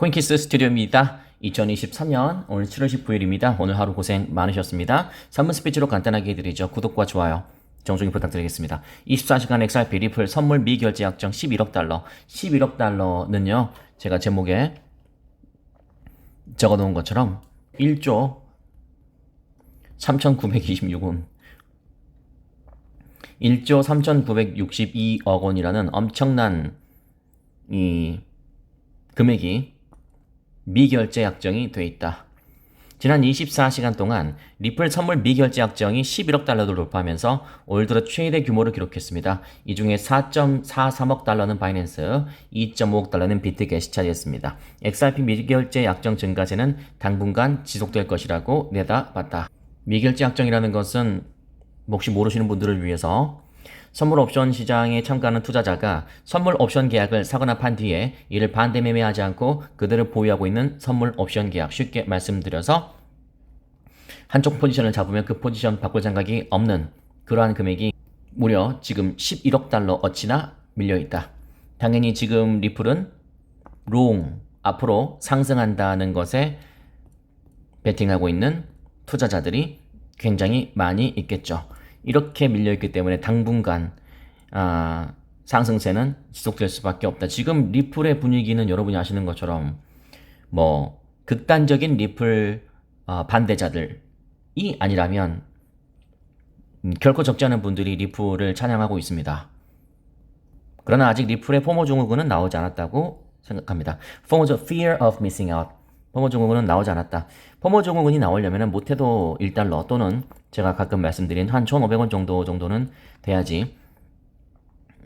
코인키스 스튜디오입니다. 2023년 오늘 7월 19일입니다. 오늘 하루 고생 많으셨습니다. 3분 스피치로 간단하게 해드리죠. 구독과 좋아요 정중히 부탁드리겠습니다. 24시간 XRP 리플 선물 미결제 약정 11억 달러. 11억 달러는요. 제가 제목에 적어놓은 것처럼 1조 3,926원 1조 3,962억 원이라는 엄청난 이 금액이 미결제 약정이 돼 있다. 지난 24시간 동안 리플 선물 미결제 약정이 11억 달러를 돌파하면서 올 들어 최대 규모를 기록했습니다. 이 중에 4.43억 달러는 바이낸스, 2.5억 달러는 비트겟이 차지했습니다. XRP 미결제 약정 증가세는 당분간 지속될 것이라고 내다봤다. 미결제 약정이라는 것은 혹시 모르시는 분들을 위해서 선물 옵션 시장에 참가하는 투자자가 선물 옵션 계약을 사거나 판 뒤에 이를 반대 매매하지 않고 그들을 보유하고 있는 선물 옵션 계약 쉽게 말씀드려서 한쪽 포지션을 잡으면 그 포지션 바꿀 생각이 없는 그러한 금액이 무려 지금 11억 달러 어치나 밀려 있다. 당연히 지금 리플은 롱 앞으로 상승한다는 것에 베팅하고 있는 투자자들이 굉장히 많이 있겠죠. 이렇게 밀려있기 때문에 당분간 아, 상승세는 지속될 수밖에 없다. 지금 리플의 분위기는 여러분이 아시는 것처럼 뭐 극단적인 리플 아, 반대자들이 아니라면 음, 결코 적지 않은 분들이 리플을 찬양하고 있습니다. 그러나 아직 리플의 포모 증후군은 나오지 않았다고 생각합니다. 포모 증 fear of missing out. 포모 증후군은 나오지 않았다. 포모 증후군이 나오려면 못해도 1달러 또는 제가 가끔 말씀드린 한 1,500원 정도 정도는 돼야지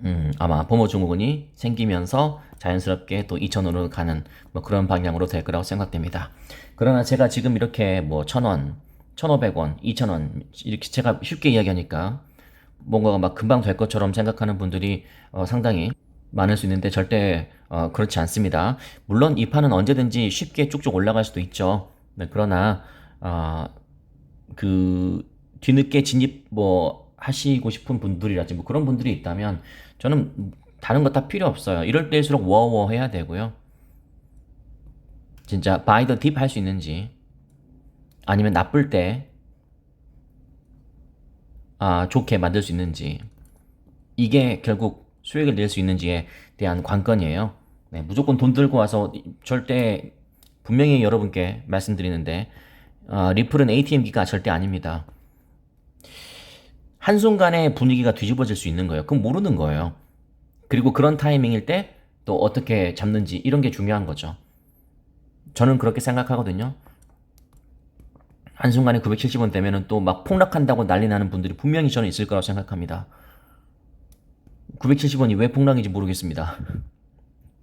음, 아마 포모 증후군이 생기면서 자연스럽게 또 2,000원으로 가는 뭐 그런 방향으로 될 거라고 생각됩니다. 그러나 제가 지금 이렇게 뭐 1,000원, 1,500원, 2,000원 이렇게 제가 쉽게 이야기하니까 뭔가가 막 금방 될 것처럼 생각하는 분들이 어, 상당히 많을 수 있는데 절대 어, 그렇지 않습니다. 물론 이 판은 언제든지 쉽게 쭉쭉 올라갈 수도 있죠. 네, 그러나 어, 그 뒤늦게 진입 뭐 하시고 싶은 분들이라든지 뭐 그런 분들이 있다면 저는 다른 거 다 필요 없어요. 이럴 때일수록 워워 해야 되고요. 진짜 바이 더 딥 할 수 있는지 아니면 나쁠 때 아, 좋게 만들 수 있는지 이게 결국 수익을 낼 수 있는지에 대한 관건이에요. 네, 무조건 돈 들고 와서 절대 분명히 여러분께 말씀드리는데 어, 리플은 ATM기가 절대 아닙니다. 한순간에 분위기가 뒤집어질 수 있는 거예요. 그럼 모르는 거예요. 그리고 그런 타이밍일 때 또 어떻게 잡는지 이런 게 중요한 거죠. 저는 그렇게 생각하거든요. 한순간에 970원 되면은 또 막 폭락한다고 난리 나는 분들이 분명히 저는 있을 거라고 생각합니다. 970원이 왜 폭락인지 모르겠습니다.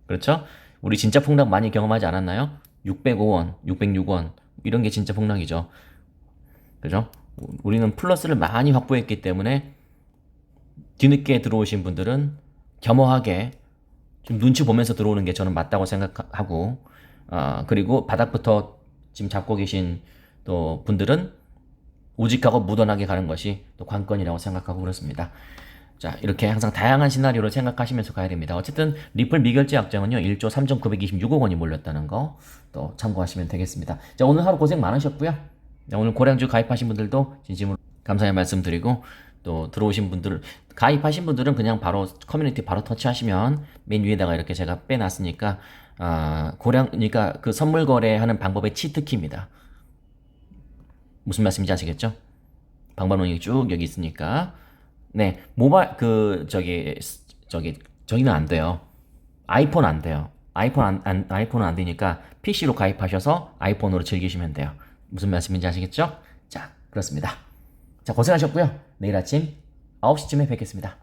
그렇죠? 우리 진짜 폭락 많이 경험하지 않았나요? 605원, 606원 이런 게 진짜 폭락이죠. 그죠? 우리는 플러스를 많이 확보했기 때문에 뒤늦게 들어오신 분들은 겸허하게 좀 눈치 보면서 들어오는 게 저는 맞다고 생각하고 아 그리고 바닥부터 지금 잡고 계신 또 분들은 우직하고 무던하게 가는 것이 또 관건이라고 생각하고 그렇습니다. 자, 이렇게 항상 다양한 시나리오를 생각하시면서 가야 됩니다. 어쨌든 리플 미결제 약정은요, 1조 3,926억 원이 몰렸다는 거 또 참고하시면 되겠습니다. 자, 오늘 하루 고생 많으셨고요. 자, 오늘 고량주 가입하신 분들도 진심으로 감사의 말씀 드리고 또 들어오신 분들 가입하신 분들은 그냥 바로 커뮤니티 바로 터치하시면 맨 위에다가 이렇게 제가 빼놨으니까 아, 고량 그러니까 그 선물 거래하는 방법의 치트키입니다. 무슨 말씀인지 아시겠죠? 방법론이 쭉 여기 있으니까 네 모바일 그 저기 저기 저기는 안 돼요. 아이폰 안 돼요. 아이폰 안, 안 아이폰은 안 되니까 PC로 가입하셔서 아이폰으로 즐기시면 돼요. 무슨 말씀인지 아시겠죠? 자 그렇습니다. 자 고생하셨고요. 내일 아침 9시쯤에 뵙겠습니다.